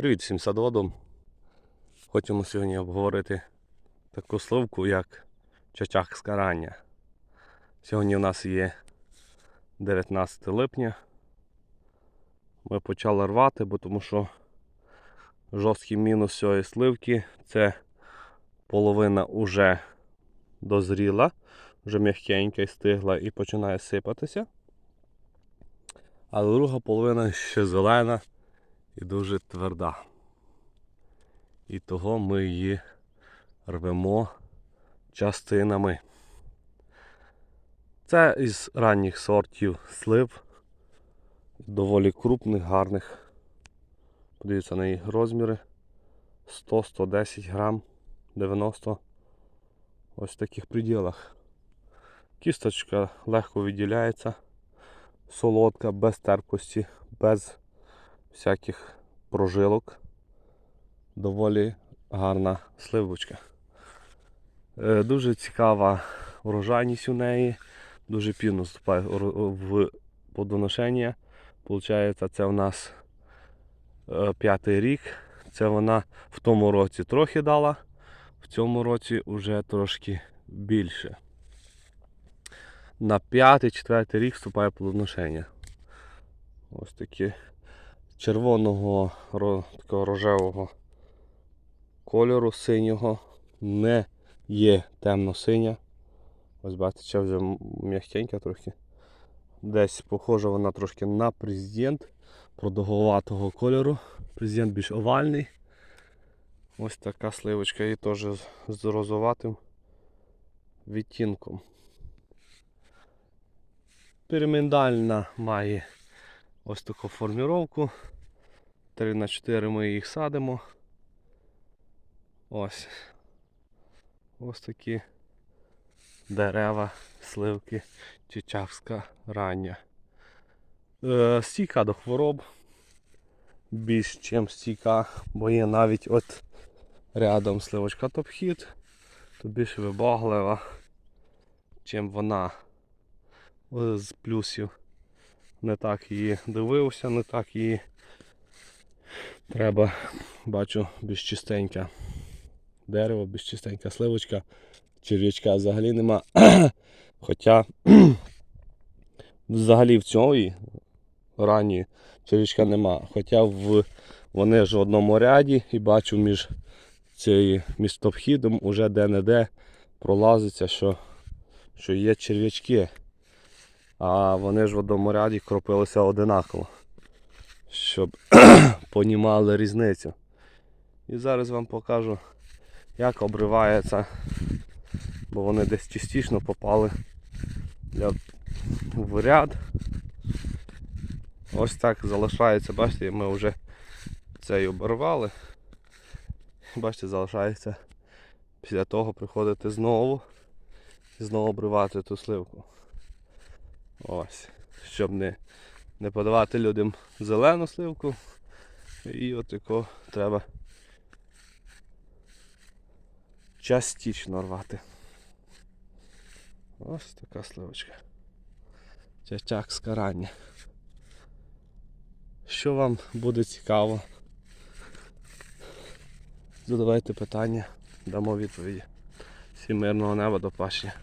Привіт всім садоводам. Хочемо сьогодні обговорити таку сливку, як чачахська рання. Сьогодні у нас є 19 липня. Ми почали рвати, бо тому що жорсткий мінус цієї сливки це половина вже дозріла, вже м'якенька і стигла і починає сипатися. А друга половина ще зелена і дуже тверда. І того ми її рвемо частинами. Це із ранніх сортів слив, доволі крупних, гарних. Подивіться на їх розміри. 100-110 грам, 90 ось в таких приділах. Кісточка легко відділяється, солодка, без терпкості, без всяких прожилок. Доволі гарна сливочка. Е, Дуже цікава урожайність у неї, дуже пізно вступає в- плодоношення. Получається, це у нас е, п'ятий рік. Це вона в тому році трохи дала, в цьому році вже трошки більше. На п'ятий, четвертий рік вступає плодоношення. Ось такі червоного такого рожевого кольору синього. Не є темно-синя. Ось бачите, ще вже м- м'якенька трохи. Десь похожа вона трошки на президент продовгуватого кольору. Президент більш овальний. Ось така сливочка і теж з розоватим відтінком. Пірамідальна має ось таку форміровку. 3 на 4 ми їх садимо. Ось. Ось такі дерева, сливки, чичавська рання. Е, стійка до хвороб. Більш чим стійка, бо є навіть от рядом сливочка топхід, то більш вибаглива, чим вона з плюсів. Не так її дивився, не так її треба, бачу, більш чистеньке дерево, більш чистенька сливочка, черв'ячка взагалі нема. Хоча взагалі в цій ранні черв'ячка нема. Хоча в, вони ж в одному ряді і бачу між цією між стопхідом уже де-не-де пролазиться, що, що є черв'ячки. А вони ж в одному ряді кропилися одинаково, щоб понімали різницю. І зараз вам покажу, як обривається, бо вони десь частично попали в ряд. Ось так залишається, бачите, ми вже цей обірвали. Бачите, залишається після того приходити знову і знову обривати ту сливку. Ось. Щоб не, не подавати людям зелену сливку. І от отако треба частично рвати. Ось така сливочка. Чачак з карання. Що вам буде цікаво? Задавайте питання, дамо відповіді. Всім мирного неба до пашня.